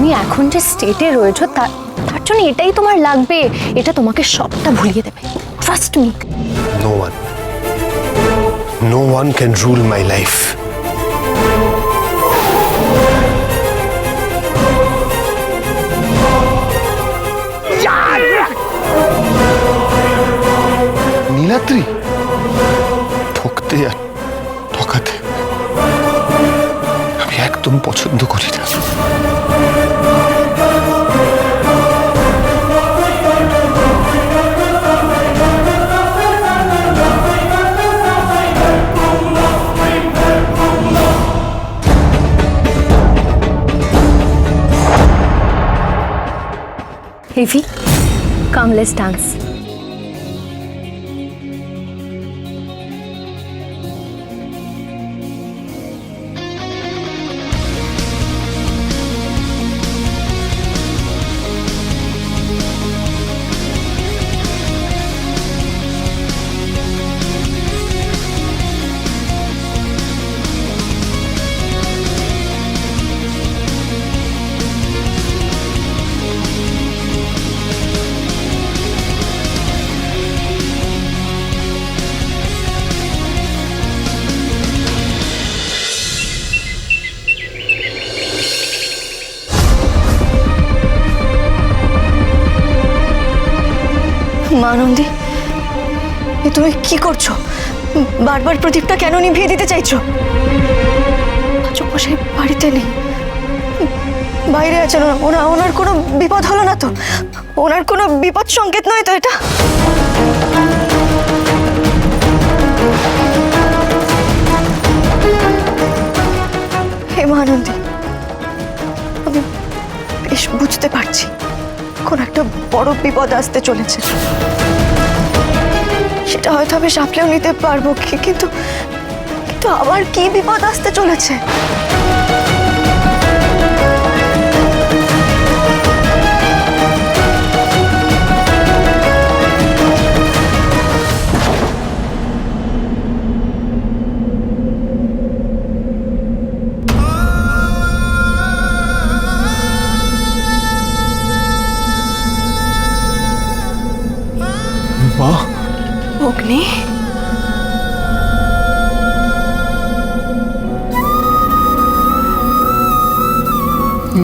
তুমি এখন যে স্টেটে রয়েছো, তার তার জন্য এটাই তোমার লাগবে। এটা তোমাকে সবটা ভুলিয়ে দেবে। Trust me no one No one can rule my life. Niladri. ঠকতে আর ঠকাতে আমি একদম পছন্দ করি না। হেভি কামলেস ডান্স মা নন্দী এ তুমি কি করছ? বারবার প্রদীপটা কেন নিভিয়ে দিতে চাইছো? চোখে বাড়িতে নেই। বাইরে আছেন ওনা- ওনা ওনার কোনো বিপদ হলো না তো? ওনার কোনো বিপদ সংকেত নয় তো এটা? হে মহানন্দী, আমি বেশ বুঝতে পারছি। কোন একটা বড় বিপদ আসতে চলেছে। সেটা হয়তো আমি সামলেও নিতে পারব কিন্তু কিন্তু আবার কি বিপদ আসতে চলেছে? অগ্নি?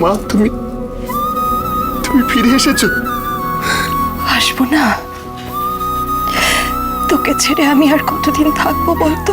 মা তুমি তুমি ফিরে এসেছ। আসব না। তোকে ছেড়ে আমি আর কতদিন থাকব বলতো?